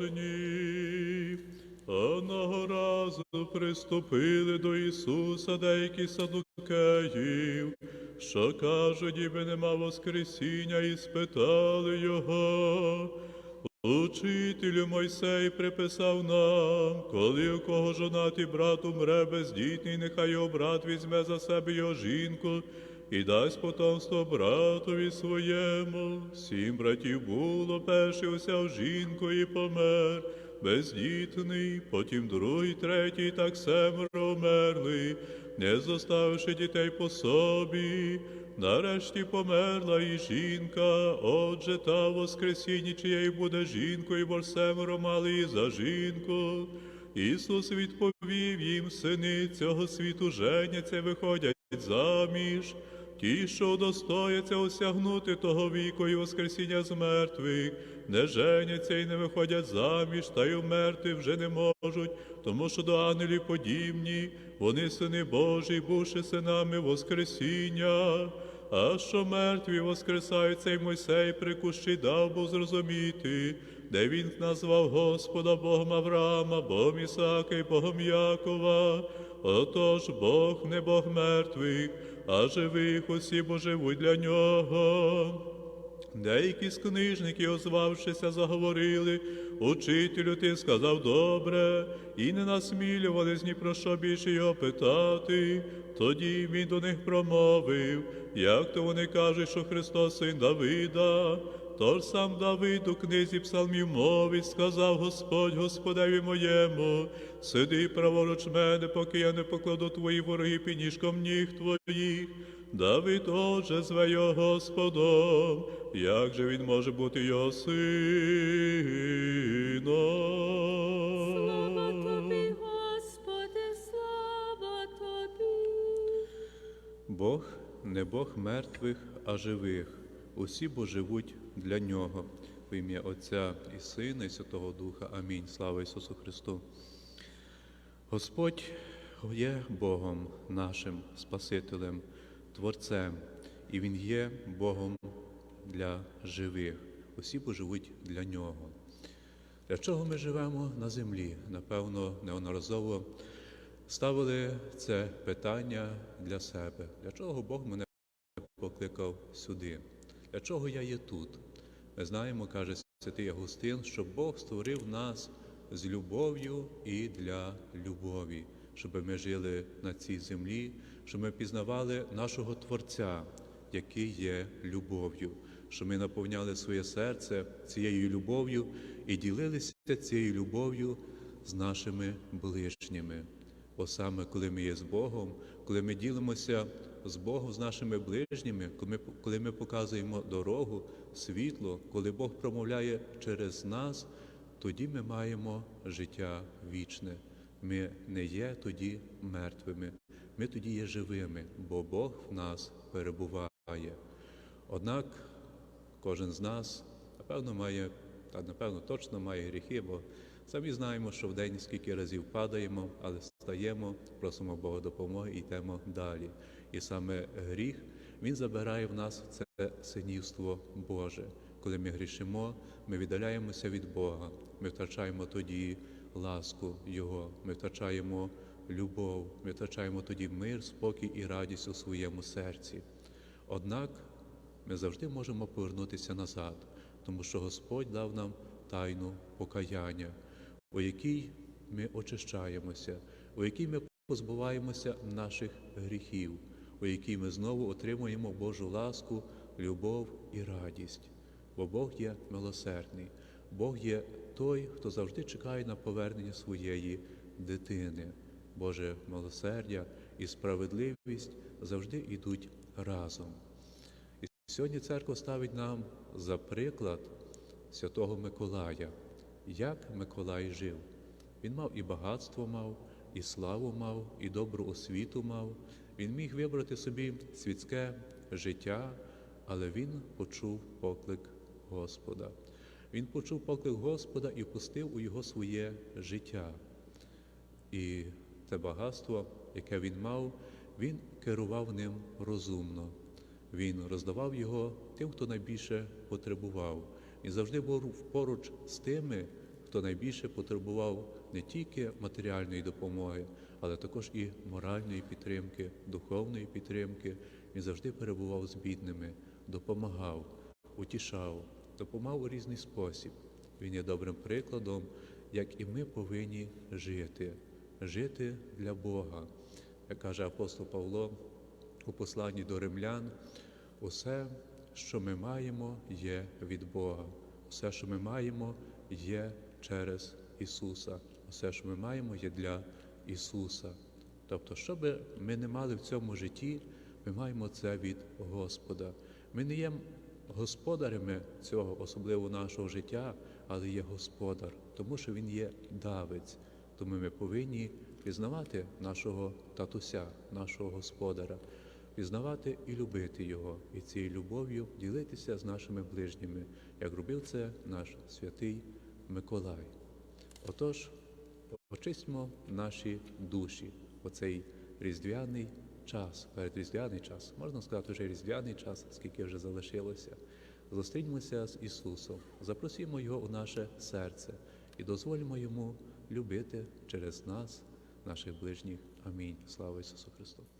грішні. Одного разу приступили до Ісуса деякі садукеїв, що кажуть, ніби нема Воскресіння, і спитали Його. Учителю Мойсей приписав нам, коли у кого жонатий брат умре бездітний, нехай його брат візьме за себе його жінку і дасть потомство братові своєму. Сім братів було, перший усяв жінку і помер, бездітний, потім другий, третій, так семеро умерли, не зоставивши дітей по собі. Нарешті померла і жінка, отже, та воскресінні, чиєю буде жінкою, бо семеро мали і за жінку. Ісус відповів їм, сини цього світу женяться, виходять заміж. Ті, що достояться осягнути того віку і воскресіння з мертвих, не женяться і не виходять заміж, та й умерти вже не можуть, тому що до ангелів подібні, вони сини Божі, бувши синами Воскресіння. А що мертві воскресають цей Мойсей прикущий дав був зрозуміти, де він назвав Господа Богом Авраама, Богом Ісаака і Богом Якова. Отож Бог не Бог мертвих, а живих усі бо живуть для нього. Деякі з книжників, озвавшися, заговорили, учителю, ти сказав добре, і не насмілювались ні про що більше його питати. Тоді він до них промовив, як то вони кажуть, що Христос син Давида. Тож сам Давид у книзі псалмів мовить, сказав Господь Господеві моєму, сиди праворуч мене, поки я не покладу твої вороги під ніжком ніг твоїх. Давид отже зве його Господом, як же він може бути його сином? Слава тобі, Господи, слава тобі. Бог не Бог мертвих, а живих. Усі бо живуть для нього. В ім'я Отця і Сина, і Святого Духа. Амінь. Слава Ісусу Христу. Господь є Богом нашим Спасителем, Творцем, і Він є Богом для живих. Усі бо живуть для Нього. Для чого ми живемо на землі? Напевно, неодноразово ставили це питання для себе. Для чого Бог мене покликав сюди? Для чого я є тут? Ми знаємо, каже святий Агустин, що Бог створив нас з любов'ю і для любові, щоб ми жили на цій землі, щоб ми пізнавали нашого Творця, який є любов'ю, щоб ми наповняли своє серце цією любов'ю і ділилися цією любов'ю з нашими ближніми. Бо саме коли ми є з Богом, коли ми ділимося з Богом, з нашими ближніми, коли ми, коли ми показуємо дорогу, світло, коли Бог промовляє через нас, тоді ми маємо життя вічне. Ми не є тоді мертвими, ми тоді є живими, бо Бог в нас перебуває. Однак кожен з нас, напевно, має, та напевно точно має гріхи, бо самі знаємо, що в день скільки разів падаємо, але стаємо, просимо Бога допомоги і йдемо далі. І саме гріх він забирає в нас це синівство Боже. Коли ми грішимо, ми віддаляємося від Бога, ми втрачаємо тоді ласку Його, ми втрачаємо любов, ми втрачаємо тоді мир, спокій і радість у своєму серці. Однак ми завжди можемо повернутися назад, тому що Господь дав нам тайну покаяння, у якій ми очищаємося, у якій ми позбуваємося наших гріхів, у якій ми знову отримуємо Божу ласку, любов і радість. Бо Бог є милосердний, Бог є той, хто завжди чекає на повернення своєї дитини. Боже милосердя і справедливість завжди йдуть разом. І сьогодні церква ставить нам за приклад святого Миколая, як Миколай жив. Він мав і багатство мав, і славу мав, і добру освіту мав. Він міг вибрати собі світське життя, але він почув поклик Господа. Він почув поклик Господа і впустив у його своє життя. І те багатство, яке він мав, він керував ним розумно. Він роздавав його тим, хто найбільше потребував. Він завжди був поруч з тими, хто найбільше потребував не тільки матеріальної допомоги, але також і моральної підтримки, духовної підтримки. Він завжди перебував з бідними, допомагав, утішав, допомагав у різний спосіб. Він є добрим прикладом, як і ми повинні жити, жити для Бога. Як каже апостол Павло у посланні до римлян, усе, що ми маємо, є від Бога. Усе, що ми маємо, є через Ісуса. Усе, що ми маємо, є для Ісуса. Тобто, що би ми не мали в цьому житті, ми маємо це від Господа. Ми не є господарями цього, особливо нашого життя, але є господар, тому що Він є давець. Тому ми повинні пізнавати нашого татуся, нашого господаря, пізнавати і любити його, і цією любов'ю ділитися з нашими ближніми, як робив це наш святий Миколай. Отож, очистимо наші душі оцей різдвяний час, передріздвяний час, можна сказати, вже різдвяний час, скільки вже залишилося. Зустріньмося з Ісусом, запросімо Його у наше серце і дозволимо Йому любити через нас, наших ближніх. Амінь. Слава Ісусу Христу!